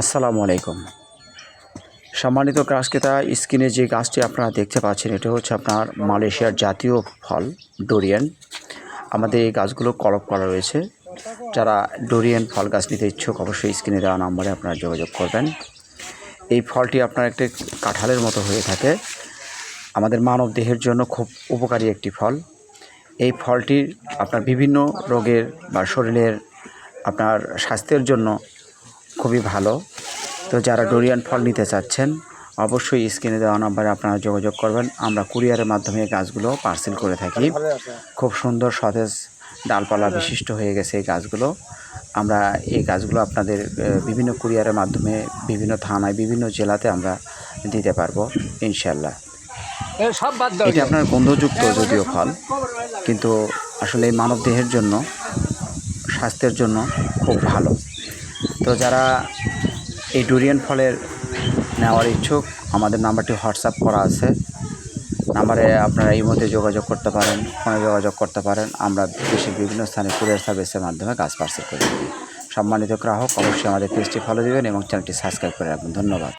আসসালামু আলাইকুম। সম্মানিত গ্রাস ক্রেতা স্ক্রিনে যে গাছটি আপনারা দেখতে পাচ্ছেন, এটা হচ্ছে আপনার মালয়েশিয়ার জাতীয় ফল, ডোরিয়ান। আমাদের এই গাছগুলো কলপ করা রয়েছে। যারা ডোরিয়ান ফল গাছ নিতে ইচ্ছুক, অবশ্যই স্ক্রিনে দেওয়া নাম্বারে আপনারা যোগাযোগ করবেন। এই ফলটি আপনার একটি কাঁঠালের মতো হয়ে থাকে। আমাদের মানব দেহের জন্য খুব উপকারী একটি ফল। এই ফলটি আপনার বিভিন্ন রোগের বা শরীরের আপনার স্বাস্থ্যের জন্য খুবই ভালো। তো যারা ডোরিয়ান ফল নিতে চাচ্ছেন অবশ্যই স্ক্রিনে দেওয়া নাম্বারে আপনারা যোগাযোগ করবেন। আমরা কুরিয়ারের মাধ্যমে এই গাছগুলো পার্সেল করে থাকি। খুব সুন্দর সতেজ ডালপালা বিশিষ্ট হয়ে গেছে এই গাছগুলো। আমরা এই গাছগুলো আপনাদের বিভিন্ন কুরিয়ারের মাধ্যমে বিভিন্ন থানায় বিভিন্ন জেলাতে আমরা দিতে পারব ইনশাল্লাহ এটা আপনার গন্ধযুক্ত যদিও ফল কিন্তু আসলে এই মানব দেহের জন্য স্বাস্থ্যের জন্য খুব ভালো। তো যারা এই ডুরিয়ান ফলের নেওয়ার ইচ্ছুক, আমাদের নাম্বারটি হোয়াটসঅ্যাপ করা আছে। নাম্বারে আপনারা এই মধ্যে যোগাযোগ করতে পারেন, ফোনে যোগাযোগ করতে পারেন। আমরা দেশের বিভিন্ন স্থানে কুরিয়ার সার্ভিসের মাধ্যমে গাছ পার্সেল করি। সম্মানিত গ্রাহক, অবশ্যই আমাদের পেজটি ফলো দেবেন এবং চ্যানেলটি সাবস্ক্রাইব করে রাখবেন। ধন্যবাদ।